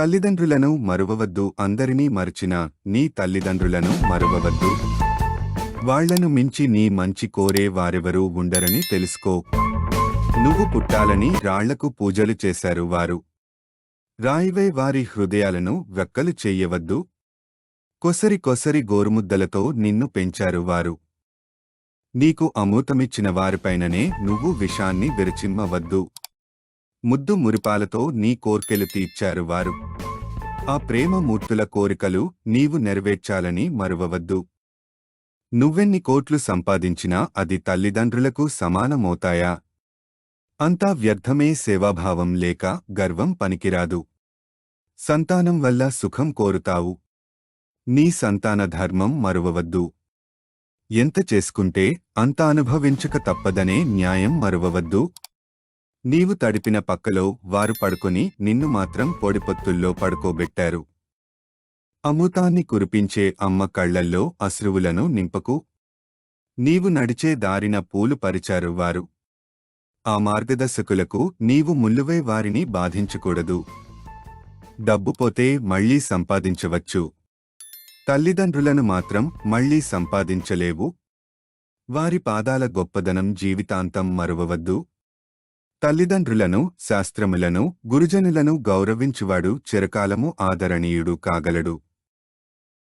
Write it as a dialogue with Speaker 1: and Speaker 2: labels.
Speaker 1: తల్లిదండ్రులను మరువవద్దు అందరినీ మరచిన నీ తల్లిదండ్రులను మరువవద్దు. వాళ్ళను మించి నీ మంచి కోరే వారెవరూ ఉండరని తెలుసుకో. నువ్వు పుట్టాలని రాళ్ళకు పూజలు చేశారు వారు. రాయివే వారి హృదయాలను వెక్కలు చెయ్యవద్దు కొసరి కొసరి గోరుముద్దలతో నిన్ను పెంచారు వారు. నీకు అమృతమిచ్చిన వారిపైననే నువ్వు విషాన్ని విరచిమ్మవద్దు. ముద్దు మురిపాలతో నీ కోర్కెలు తీర్చారు వారు. ఆ ప్రేమ మూర్తుల కోరికలు నీవు నెరవేర్చాలని మరువవద్దు. నువ్వెన్ని కోట్లు సంపాదించినా అది తల్లిదండ్రులకు సమానమవుతాయా? అంతా వ్యర్థమే సేవాభావం లేక గర్వం పనికిరాదు. సంతానం వల్ల సుఖం కోరుతావు. నీ సంతాన ధర్మం మరువవద్దు. ఎంత చేసుకుంటే అంత అనుభవించక తప్పదనే న్యాయం మరువవద్దు. నీవు తడిపిన పక్కలో వారు పడుకొని నిన్ను మాత్రం పొడిపొత్తుల్లో పడుకోబెట్టారు. అమృతాన్ని కురిపించే అమ్మ కళ్ళల్లో అశ్రువులను నింపకు. నీవు నడిచే దారిన పూలు పరిచారు వారు. ఆ మార్గదర్శకులకు నీవు ముల్లువై వారిని బాధించకూడదు. డబ్బు పోతే మళ్ళీ సంపాదించవచ్చు. తల్లిదండ్రులను మాత్రం మళ్ళీ సంపాదించలేవు. వారి పాదాల గొప్పదనం జీవితాంతం మరువవద్దు. తల్లిదండ్రులను శాస్త్రములను గురుజనులను గౌరవించువాడు చిరకాలము ఆదరణీయుడు కాగలడు.